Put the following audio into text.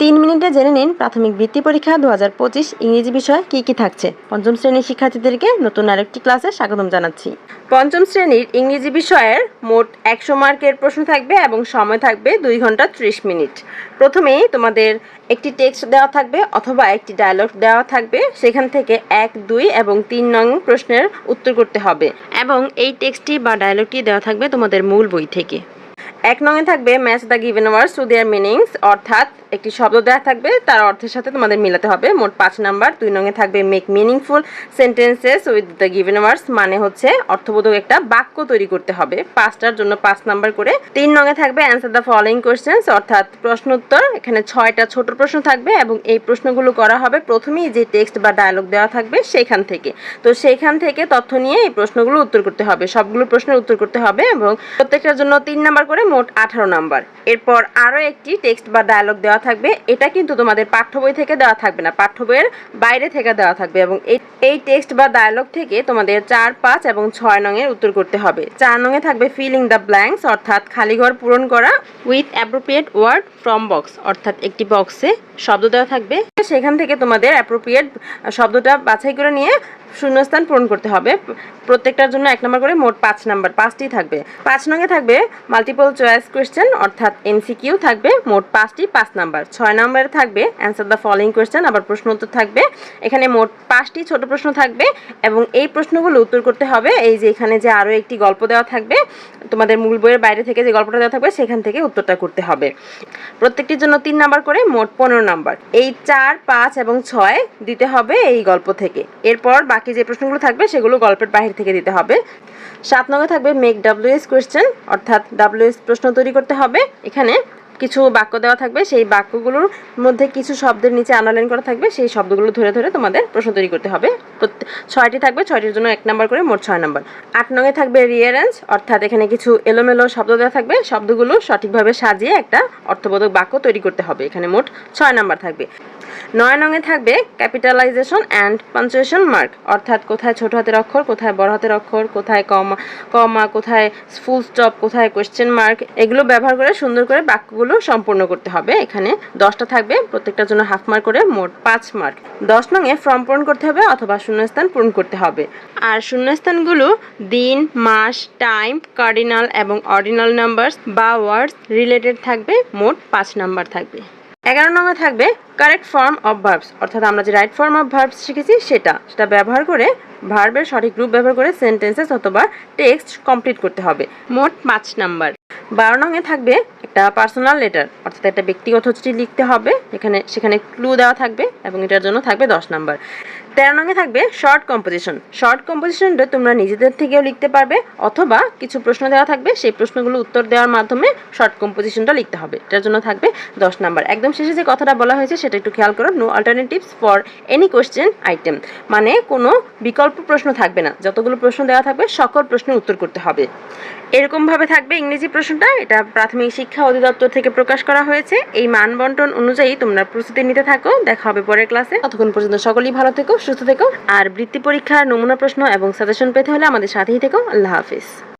তিন মিনিটে জেনে নিন প্রাথমিক বৃত্তি পরীক্ষা দু হাজার পঁচিশ ইংরেজি বিষয়ে কী কী থাকছে। পঞ্চম শ্রেণির শিক্ষার্থীদেরকে নতুন আরেকটি ক্লাসে স্বাগতম জানাচ্ছি। পঞ্চম শ্রেণির ইংরেজি বিষয়ের মোট একশো মার্কের প্রশ্ন থাকবে এবং সময় থাকবে দুই ঘণ্টা ত্রিশ মিনিট। প্রথমেই তোমাদের একটি টেক্সট দেওয়া থাকবে অথবা একটি ডায়লগ দেওয়া থাকবে। সেখান থেকে এক, দুই এবং তিন নং প্রশ্নের উত্তর করতে হবে। এবং এই টেক্সটটি বা ডায়লগটি দেওয়া থাকবে তোমাদের মূল বই থেকে। এক নঙে থাকবে match the given words to their meanings অর্থাৎ একটি শব্দ দেওয়া থাকবে, তার অর্থের সাথে তোমাদের মিলাতে হবে। মোট পাঁচ নাম্বার, দুই নঙে থাকবে make meaningful sentences with the given words মানে হচ্ছে অর্থবোধক একটা বাক্য তৈরি করতে হবে। পাঁচটার জন্য পাঁচ নাম্বার করে। তিন নঙে থাকবে অ্যান্সার দ্য ফলোয়িং কোয়েশ্চেন্স অর্থাৎ প্রশ্ন উত্তর এখানে ছয়টা ছোট প্রশ্ন থাকবে এবং এই প্রশ্নগুলো করা হবে প্রথমেই যে টেক্সট বা ডায়লগ দেওয়া থাকবে সেইখান থেকে। তো সেইখান থেকে তথ্য নিয়ে এই প্রশ্নগুলো উত্তর করতে হবে। সবগুলো প্রশ্নের উত্তর করতে হবে এবং প্রত্যেকটার জন্য তিন নাম্বার করে মোট আঠারো নাম্বার। এরপর আরও একটি টেক্সট বা ডায়লগ দেওয়া থাকবে। এটা কিন্তু তোমাদের পাঠ্য বই থেকে দেওয়া থাকবে না, পাঠ্য বইয়ের বাইরে থেকে দেওয়া থাকবে এবং এই টেক্সট বা ডায়লগ থেকে তোমাদের চার, পাঁচ এবং ছয় নংয়ের উত্তর করতে হবে। চার নংয়ে থাকবে ফিলিং দ্য ব্ল্যাঙ্কস অর্থাৎ খালি ঘর পূরণ করা with appropriate word from box অর্থাৎ একটি বক্সে শব্দ দেওয়া থাকবে। সেখান থেকে তোমাদের অ্যাপ্রোপ্রিয়েট শব্দটা বাছাই করে নিয়ে শূন্যস্থান পূরণ করতে হবে। প্রত্যেকটার জন্য এক নম্বর করে মোট পাঁচ নাম্বার, পাঁচটি থাকবে। পাঁচ নঙ্গে থাকবে মাল্টিপল চয়েস কোয়েশ্চেন অর্থাৎ এমসিকিউ থাকবে, মোট পাঁচটি পাঁচ নাম্বার। ছয় নম্বরে থাকবে অ্যান্সার দ্য ফলোয়িং কোয়েশ্চেন আবার প্রশ্ন উত্তর থাকবে। এখানে মোট পাঁচটি ছোট প্রশ্ন থাকবে এবং এই প্রশ্নগুলো উত্তর করতে হবে। এই যে এখানে যে আরও একটি গল্প দেওয়া থাকবে, তোমাদের মূল বইয়ের বাইরে থেকে যে গল্পটা দেওয়া থাকবে, সেখান থেকে উত্তরটা করতে হবে। প্রত্যেকটির জন্য তিন নাম্বার করে মোট পনেরো নাম্বার। এই চার, পাঁচ এবং ছয় দিতে হবে এই গল্প থেকে। এরপর বাকি যে প্রশ্নগুলো থাকবে সেগুলো গল্পের বাহির থেকে দিতে হবে। সাত নম্বরে থাকবে মেক ডাব্লিউএস কোয়েশ্চেন অর্থাৎ ডাব্লিউএস প্রশ্ন তৈরি করতে হবে। এখানে কিছু বাক্য দেওয়া থাকবে, সেই বাক্যগুলোর মধ্যে কিছু শব্দের নিচে আন্ডারলাইন করা থাকবে, সেই শব্দগুলো ধরে ধরে তোমাদের প্রশ্ন তৈরি করতে হবে। ছয়টি থাকবে, ছয়টির জন্য এক নাম্বার করে মোট ছয় নাম্বার আট নঙে থাকবে রিয়ারেন্স অর্থাৎ এখানে কিছু এলোমেলো শব্দ দেওয়া থাকবে, শব্দগুলো সঠিকভাবে সাজিয়ে একটা অর্থবোধক বাক্য তৈরি করতে হবে। এখানে মোট ছয় নাম্বার থাকবে। নয় নঙে থাকবে ক্যাপিটালাইজেশন অ্যান্ড পাঞ্চুয়েশন মার্ক অর্থাৎ কোথায় ছোট হাতের অক্ষর, কোথায় বড় হাতের অক্ষর, কোথায় কমা কমা কোথায় ফুল স্টপ কোথায় কোয়েশ্চেন মার্ক এগুলো ব্যবহার করে সুন্দর করে বাক্যগুলো সম্পূর্ণ করতে হবে। এখানে দশটা থাকবে, প্রত্যেকটার জন্য হাফ মার্ক করে মোট পাঁচ মার্ক। দশ নঙে ফর্ম পূরণ করতে হবে অথবা শূন্যস্থান পূরণ করতে হবে। আর শূন্যস্থানগুলো দিন, মাস, টাইম, কার্ডিনাল এবং অর্ডিনাল নাম্বারস বা ওয়ার্ডস রিলেটেড থাকবে, মোট পাঁচ নাম্বার থাকবে। এগারো নম্বর থাকবে কারেক্ট ফর্ম অফ ভার্বস, অর্থাৎ আমরা যে রাইট ফর্ম অফ ভার্বস শিখেছি সেটা। সেটা ব্যবহার করে ভার্বের সঠিক রূপ ব্যবহার করে সেন্টেন্সেস অথবা টেক্সট কমপ্লিট করতে হবে, মোট পাঁচ নাম্বার। বারো নঙে থাকবে একটা পার্সোনাল লেটার অর্থাৎ একটা ব্যক্তিগত চিঠি লিখতে হবে এখানে সেখানে ক্লু দেওয়া থাকবে এবং এটার জন্য থাকবে দশ নাম্বার তেরো নঙে থাকবে শর্ট কম্পোজিশন শর্ট কম্পোজিশনটা তোমরা নিজেদের থেকেও লিখতে পারবে, অথবা কিছু প্রশ্ন দেওয়া থাকবে, সেই প্রশ্নগুলো উত্তর দেওয়ার মাধ্যমে শর্ট কম্পোজিশনটা লিখতে হবে। এটার জন্য থাকবে দশ নাম্বার। একদম শেষে যে কথাটা বলা হয়েছে, সেটা একটু খেয়াল করো no alternatives for any question item মানে কোনো বিকল্প প্রশ্ন থাকবে না। যতগুলো প্রশ্ন দেওয়া থাকবে, সকল প্রশ্নের উত্তর করতে হবে। এরকমভাবে থাকবে ইংরেজি প্রশ্নটা। এটা প্রাথমিক শিক্ষা অধিদপ্তর থেকে প্রকাশ করা হয়েছে। এই মান বন্টন অনুযায়ী তোমরা প্রস্তুতি নিতে থাকো। দেখা হবে পরের ক্লাসে ততক্ষণ পর্যন্ত সকলেই ভালো থেকো সুস্থ থেকো, আর বৃত্তি পরীক্ষার নমুনা প্রশ্ন এবং সাজেশন পেতে হলে আমাদের সাথেই থেকো। আল্লাহ হাফিজ।